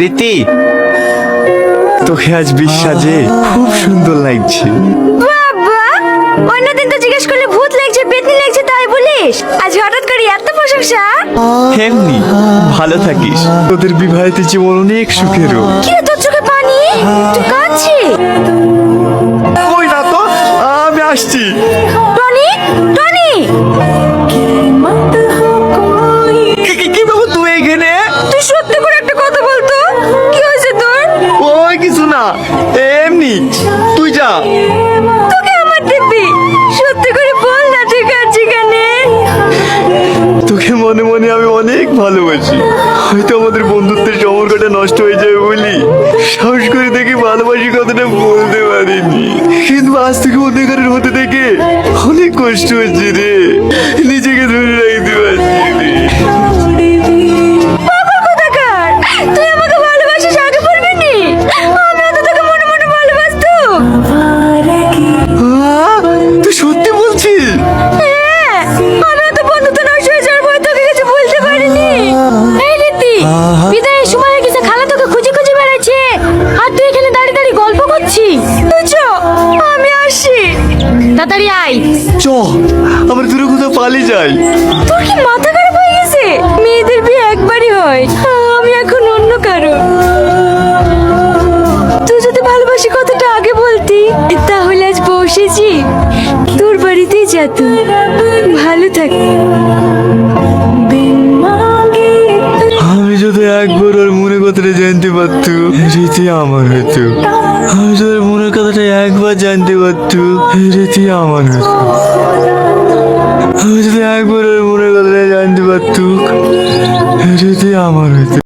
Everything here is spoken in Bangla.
রীতি তোকে আজ বিশ্বাজে খুব সুন্দর লাগছে। বাবা অন্যদিন তো জিজ্ঞেস করলে ভূত লাগছে পেতনি লাগছে তাই বলিস? আজ হঠাৎ করে এত প্রশংসা। এমনি ভালো থাকিস। তোদের বিবাহিত জীবন অনেক সুখেরও কি রে তোর চোখে পানি? তুই কাঁদছিস? ওই না তো? আমি আসছি। তুই সত্যি করে একটা কথা বলতো কি হয়েছে তোর? ওই কিছু না এমনি। তুই যা। তোকে আমার দিব্যি সত্যি করে বল না তুই কাঁদছি কেনে? তোকে মনে মনে আমি অনেক ভালোবাসি। হয়তো আমাদের বন্ধুত্বের সম্পর্কটা নষ্ট হয়ে যাবে বলি। সাহস করে দেখে ভালোবাসি কথাটা বলতে পারিনি। কিন্তু আজ থেকে অধিকারের হতে থেকে অনেক কষ্ট হচ্ছে রে। নিজেকে তাড়াতাড়ি আয়। চ আমরা দূরে কোথাও পালিয়ে যাই। তোর কি মাথা খারাপ হয়ে গেছে? মেয়েদের বিয়ে একবারই হয়। আমি এখন অন্য কারও। তুই যদি ভালোবাসি কথাটা আগে বলতি তাহলে আজ বসেছি। তোর বাড়িতেই যেত ভালো থাক। আমি যদি একবার ওর মনের কথাটা জানতে পারতো রীতি আমার হতো। আমি যদি কথাটা একবার জানতে পারতো রীতি আমার যদি একবার ওর মনের কথাটা জানতে পারতো রীতি আমার হতো